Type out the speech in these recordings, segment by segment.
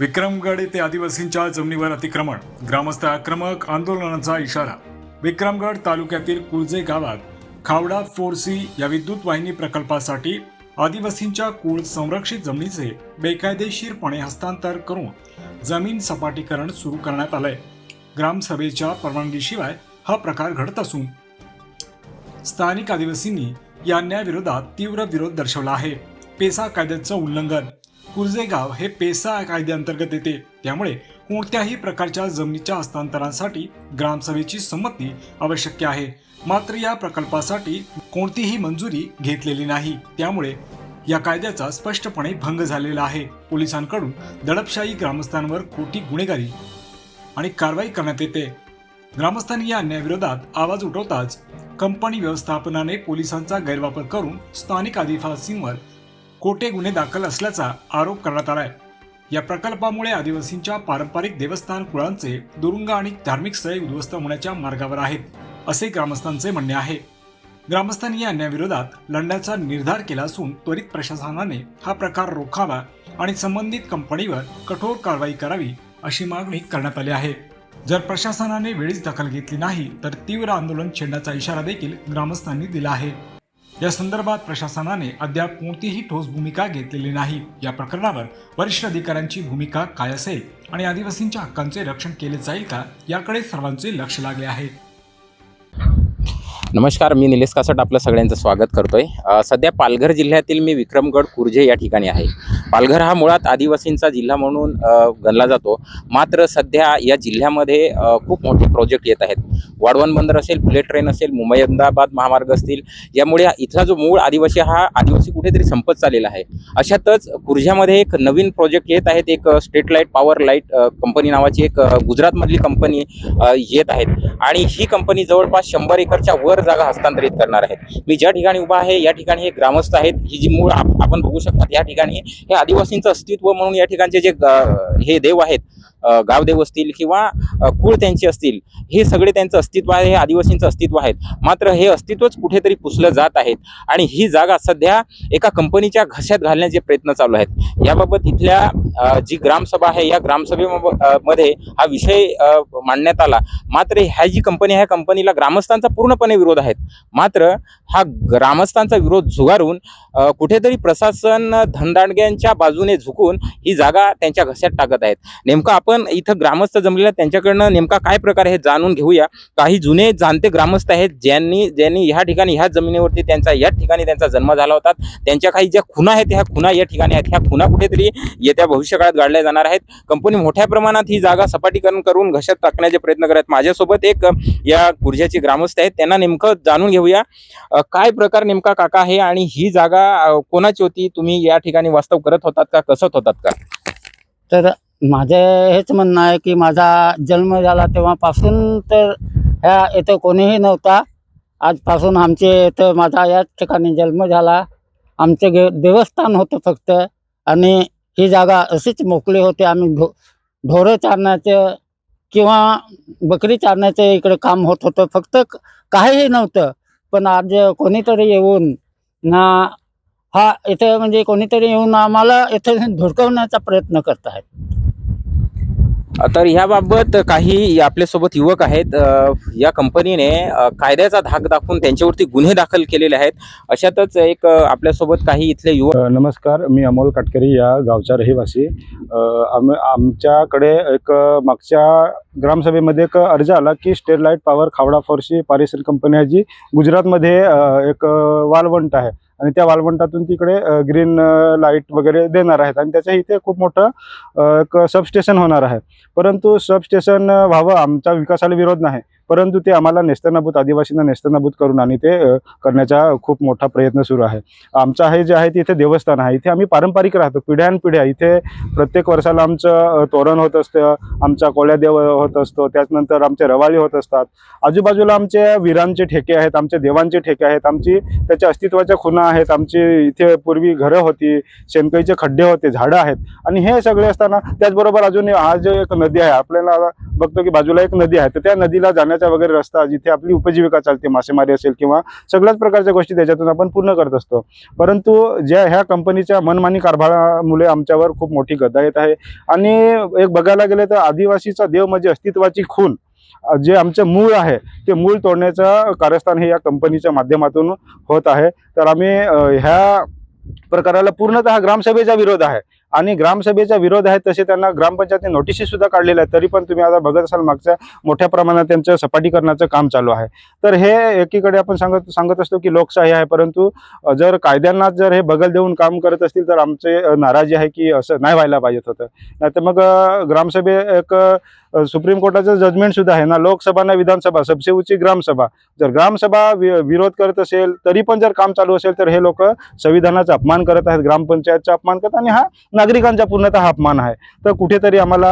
विक्रमगड येथे आदिवासींच्या जमिनीवर अतिक्रमण. ग्रामस्थ आक्रमक आंदोलनाचा इशारा. विक्रमगड तालुक्यातील कुळजे गावात खावडा फोरसी या विद्युत वाहिनी प्रकल्पासाठी आदिवासींच्या कुळ संरक्षित जमिनीचे बेकायदेशीरपणे हस्तांतर करून जमीन सपाटीकरण सुरू करण्यात आलंय. ग्रामसभेच्या परवानगीशिवाय हा प्रकार घडत असून स्थानिक आदिवासींनी या अन्यायाविरोधात तीव्र विरोध दर्शवला आहे. पेसा कायद्याचं उल्लंघन. कुर्जेगाव हे पेसा कायद्याअंतर्गत येते. त्यामुळे कोणत्याही प्रकारच्या जमिनीच्या हस्तांतरणासाठी ग्रामसभेची संमती आवश्यक आहे. मात्र या प्रकल्पासाठी कोणतीही मंजुरी घेतलेली नाही. त्यामुळे या कायद्याचा स्पष्टपणे भंग झालेला आहे. पोलिसांकडून दडपशाही ग्रामस्थांवर खोटी गुन्हेगारी आणि कारवाई करण्यात येते. ग्रामस्थांनी या अन्यायाविरोधात आवाज उठवताच कंपनी व्यवस्थापनाने पोलिसांचा गैरवापर करून स्थानिक आदिवासींवर खोटे गुन्हे दाखल असल्याचा आरोप करण्यात आलाय. या प्रकल्पामुळे आदिवासींच्या पारंपरिक देवस्थान कुळांचे दुरुंग आणि धार्मिक स्थळे उद्ध्वस्त होण्याच्या मार्गावर आहेत असे ग्रामस्थांचे म्हणणे आहे. ग्रामस्थांनी या अन्यायाविरोधात लढण्याचा निर्धार केला असून त्वरित प्रशासनाने हा प्रकार रोखावा आणि संबंधित कंपनीवर कठोर कारवाई करावी अशी मागणी करण्यात आली आहे. जर प्रशासनाने वेळीच दखल घेतली नाही तर तीव्र आंदोलन छेडण्याचा इशारा देखील ग्रामस्थांनी दिला आहे. या संदर्भात प्रशासनाने अद्याप कोणतीही ठोस भूमिका घेतलेली नाही. या प्रकरणावर वरिष्ठ अधिकाऱ्यांची भूमिका काय असेल आणि आदिवासींच्या हक्कांचे रक्षण केले जाईल का याकडे सर्वांचे लक्ष लागले आहे. नमस्कार मी निलेश कासट आपलं सगळ्यांचं स्वागत करतोय. सध्या पालघर जिल्ह्यातील मी विक्रमगड कुर्जे या ठिकाणी आहे. पालघर हा मुळात आदिवासींचा जिल्हा म्हणून गणला जातो. मात्र सध्या या जिल्ह्यामध्ये खूप मोठे प्रोजेक्ट येत आहेत. वाढवण बंदर असेल बुलेट ट्रेन असेल मुंबई अहमदाबाद महामार्ग असतील यामुळे इथला जो मूळ आदिवासी हा आदिवासी कुठेतरी संपत चाललेला आहे. अशातच कुर्ज्यामध्ये एक नवीन प्रोजेक्ट येत आहेत. एक state light power light company नावाची एक गुजरातमधली कंपनी येत आहेत. आणि ही कंपनी जवळपास शंभर एकरच्या वर जागा हस्तांतरित करणार आहे मी ज्या ठिकाणी उभा आहे या ठिकाणी हे ग्रामस्थ आहेत. ही जी मूळ आपण बघू शकतात या ठिकाणी हे आदिवासींचं अस्तित्व म्हणून या ठिकाणचे जे हे देव आहेत गावदेव असतील किंवा कुळ त्यांचे असतील हे सगळे त्यांचं अस्तित्व आहे हे आदिवासींचं अस्तित्व आहेत. मात्र हे अस्तित्वच कुठेतरी पुसलं जात आहेत. आणि ही जागा सध्या एका कंपनीच्या घशात घालण्याचे प्रयत्न चालू आहेत. याबाबत इथल्या जी ग्रामसभा आहे या ग्रामसभेमध्ये हा विषय मांडण्यात आला. मात्र ह्या जी कंपनी आहे कंपनीला ग्रामस्थांचा पूर्णपणे विरोध आहेत. मात्र हा ग्रामस्थांचा विरोध झुगारून कुठेतरी प्रशासन धनदांडग्यांच्या बाजूने झुकून ही जागा त्यांच्या घशात टाकत आहेत. नेमकं आपण इथं ग्रामस्थ जमलेल्या त्यांच्याकडनं नेमका काय प्रकार आहे हे जाणून घेऊया. काही जुने जाणते ग्रामस्थ आहेत ज्यांनी ज्यांनी ह्या ठिकाणी ह्या जमिनीवरती त्यांचा या ठिकाणी त्यांचा जन्म झाला होता. त्यांच्या काही ज्या खुना आहेत ह्या खुना या ठिकाणी आहेत. ह्या खुना कुठेतरी येत्या भविष्यकाळात गाडल्या जाणार आहेत. कंपनी मोठ्या प्रमाणात ही जागा सपाटीकरण करून घशात टाकण्याचे प्रयत्न करत माझ्यासोबत एक या कुर्जाचे ग्रामस्थ आहेत. त्यांना नेमकं जाणून घेऊया. काय प्रकार नेमका काका आहे आणि ही जागा कोणाची होती? तुम्ही या ठिकाणी वास्तव करत होतात का? कसत होतात का? तर माझं हेच म्हणणं आहे की माझा जन्म झाला तेव्हापासून तर ह्या इथं कोणीही नव्हता. आजपासून आमचे इथं माझा याच ठिकाणी जन्म झाला. आमचं गे देवस्थान होतं फक्त. आणि ही जागा अशीच मोकळी होती. आम्ही ढो ढोरं चारण्याचं किंवा बकरी चारण्याचं इकडे काम होत होतं. फक्त काहीही नव्हतं. पण आज कोणीतरी येऊन ना हा इथे म्हणजे कोणीतरी येऊन आम्हाला इथे धुडकवण्याचा प्रयत्न करत आहेत. तर याबाबत काही आपल्यासोबत युवक आहेत. या कंपनीने कायद्याचा धाक दाखवून त्यांच्यावरती गुन्हे दाखल केलेले आहेत. अशातच एक आपल्यासोबत काही इथले युवक नमस्कार. मी अमोल काटकरी या गावचा रहिवासी. आम आमच्याकडे एक मागच्या ग्रामसभेमध्ये एक अर्ज आला की स्टेरलाईट पॉवर खावडा फोर्सी पारिसर कंपनी आहे जी गुजरातमध्ये एक वालवंट आहे. आणि त्या वालवंटातून तिकडे ग्रीन लाइट वगैरे देणार आहेत. आणि त्याच्या इथे खूप मोठं एक सबस्टेशन होणार आहे. परंतु सबस्टेशन व्हावं आमच्या विकासाला विरोध नाही. परंतु ते आम्हाला नेस्तनाभूत आदिवासींना नेस्तनाभूत करून आणि ते करण्याचा खूप मोठा प्रयत्न सुरू आहे. आमचं हे जे आहे ते इथे देवस्थान आहे. इथे आम्ही पारंपरिक राहतो. पिढ्यानपिढ्या इथे प्रत्येक वर्षाला आमचं तोरण होत असतं. आमचा कोळ्यादेव होत असतो. त्याचनंतर आमचे रवाळी होत असतात. आजूबाजूला आमचे वीरांचे ठेके आहेत. आमचे देवांचे ठेके आहेत. आमची त्याच्या अस्तित्वाच्या खुणा आहेत. आमची इथे पूर्वी घरं होती. शेणकईचे खड्डे होते. झाडं आहेत. आणि हे सगळे असताना त्याचबरोबर अजून आज एक नदी आहे. आपल्याला बघतो की बाजूला एक नदी आहे. तर त्या नदीला जाण्या जाण्याचा वगैरे रस्ता जिथे आपली उपजीविका चालते मासेमारी असेल किंवा सगळ्याच प्रकारच्या गोष्टी त्याच्यातून आपण पूर्ण करत असतो. परंतु ज्या ह्या कंपनीच्या मनमानी कारभारामुळे आमच्यावर खूप मोठी गदा येत आहे. आणि एक बघायला गेलं तर आदिवासीचा देव म्हणजे अस्तित्वाची खून. जे आमचं मूळ आहे ते मूळ तोडण्याचं कार्यस्थान हे या कंपनीच्या माध्यमातून होत आहे. तर आम्ही ह्या प्रकाराला पूर्णतः ग्रामसभेचा विरोध आहे. आणि ग्रामसभेचा विरोध आहे तसे त्यांना ग्रामपंचायतने नोटिशी सुद्धा काढलेल्या आहेत. तरी पण तुम्ही आता बघत असाल मागच्या मोठ्या प्रमाणात त्यांचं सपाटीकरणाचं काम चालू आहे. तर हे एकीकडे आपण सांगत सांगत असतो की लोकशाही आहे. परंतु जर कायद्यांना जर हे बगल देऊन काम करत असतील तर आमचे नाराजी आहे की असं नाही व्हायला पाहिजे होतं. नाहीतर मग ग्रामसभे एक सुप्रीम कोर्टाचं जजमेंट सुद्धा आहे ना? लोकसभा ना विधानसभा? सबसे उच्च ग्रामसभा. जर ग्रामसभा वि- विरोध करत असेल तरी पण जर काम चालू असेल तर हे लोक संविधानाचा अपमान करत आहेत ग्रामपंचायतचा अपमान करत आणि हा नागरिकांचा पूर्णतः अपमान आहे. तर कुठेतरी आम्हाला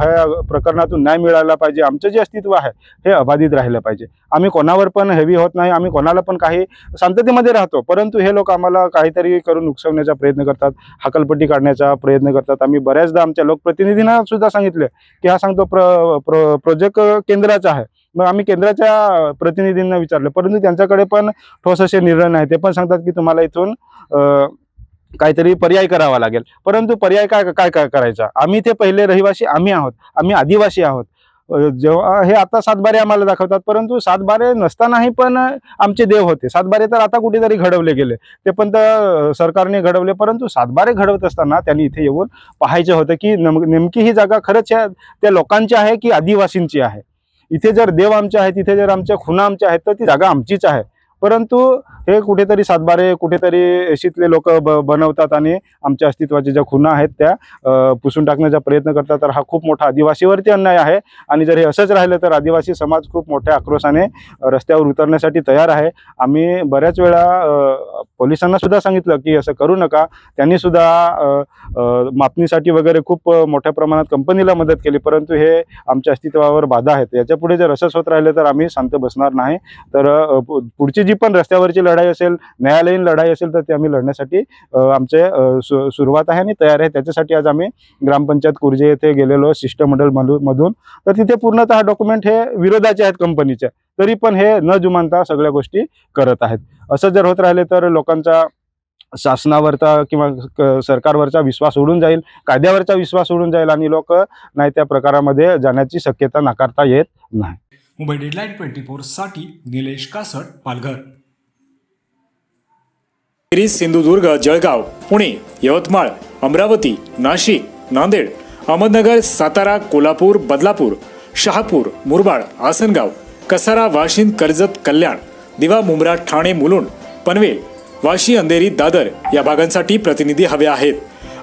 ह्या प्रकरणातून न्याय मिळाला पाहिजे. आमचं जे अस्तित्व आहे हे अबाधित राहिलं पाहिजे. आम्ही कोणावर पण हेवी होत नाही. आम्ही कोणाला पण काही शांततेमध्ये राहतो. परंतु हे लोक आम्हाला काहीतरी करून नुकसवण्याचा प्रयत्न करतात हकलपट्टी काढण्याचा प्रयत्न करतात. आम्ही बऱ्याचदा आमच्या लोकप्रतिनिधींना सुद्धा सांगितलं की हा सांगतो प्र प्र प्रोजेक्ट केंद्राचा आहे. मग आम्ही केंद्राच्या प्रतिनिधींना विचारलं. परंतु त्यांच्याकडे पण ठोस असे निर्णय नाही. ते पण सांगतात की तुम्हाला इथून काहीतरी पर्याय करावा लागेल. परंतु पर्याय काय काय काय करायचा? आम्ही ते पहिले रहिवासी आम्ही आहोत. आम्ही आदिवासी आहोत. जेव्हा हे आता सातबारे आम्हाला दाखवतात परंतु सातबारे नसतानाही पण आमचे देव होते. सातबारे तर आता कुठेतरी घडवले गेले. ते पण तर सरकारने घडवले परंतु सातबारे घडवत असताना त्यांनी इथे येऊन पाहायचं होतं की नम नेमकी ही जागा खरंच या त्या लोकांची आहे की आदिवासींची आहे? इथे जर देव आमचे आहेत इथे जर आमच्या खुना आमच्या आहेत तर ती जागा आमचीच आहे. परंतु हे कुठेतरी सातबारे कुठेतरी शीतले लोक ब बनवतात आणि आमच्या अस्तित्वाच्या ज्या खुणा आहेत त्या पुसून टाकण्याचा प्रयत्न करतात तर हा खूप मोठा आदिवासीवरती अन्याय आहे. आणि जर हे असंच राहिलं तर आदिवासी समाज खूप मोठ्या आक्रोशाने रस्त्यावर उतरण्यासाठी तयार आहे. आम्ही बऱ्याच वेळा पोलिसांना सुद्धा सांगितलं की असं करू नका. त्यांनी सुद्धा मापणीसाठी वगैरे खूप मोठ्या प्रमाणात कंपनीला मदत केली परंतु हे आमच्या अस्तित्वावर बाधा आहेत. याच्यापुढे जर असंच होत राहिलं तर आम्ही शांत बसणार नाही. तर पुढची जी पण रस्त्यावरची लढाई असेल न्यायालयीन लढाई असेल तर ती आम्ही लढण्यासाठी आमचे सु सुरुवात आहे आणि तयार आहे. त्याच्यासाठी आज आम्ही ग्रामपंचायत कुर्जे येथे गेलेलो शिष्टमंडळ मधून मधून. तर तिथे पूर्णतः डॉक्युमेंट हे विरोधाचे आहेत कंपनीच्या तरी पण हे न जुमानता सगळ्या गोष्टी करत आहेत. असं जर होत राहिले तर लोकांचा शासनावरचा किंवा सरकारवरचा विश्वास उडून जाईल कायद्यावरचा विश्वास उडून जाईल आणि लोक नाही त्या प्रकारामध्ये जाण्याची शक्यता नाकारता येत नाही. मुंबई डेडलाईन ट्वेंटी साठी निलेश कासट पालघर. सिंधुदुर्ग जळगाव पुणे यवतमाळ अमरावती नाशिक नांदेड अहमदनगर सातारा कोल्हापूर बदलापूर शहापूर मुरबाड आसनगाव कसारा वाशिंद कर्जत कल्याण दिवा मुंब्रा ठाणे मुलुंड पनवेल वाशी अंधेरी दादर या भागांसाठी प्रतिनिधी हवे आहेत.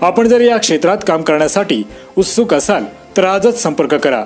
आपण जर या क्षेत्रात काम करण्यासाठी उत्सुक असाल तर आजच संपर्क करा.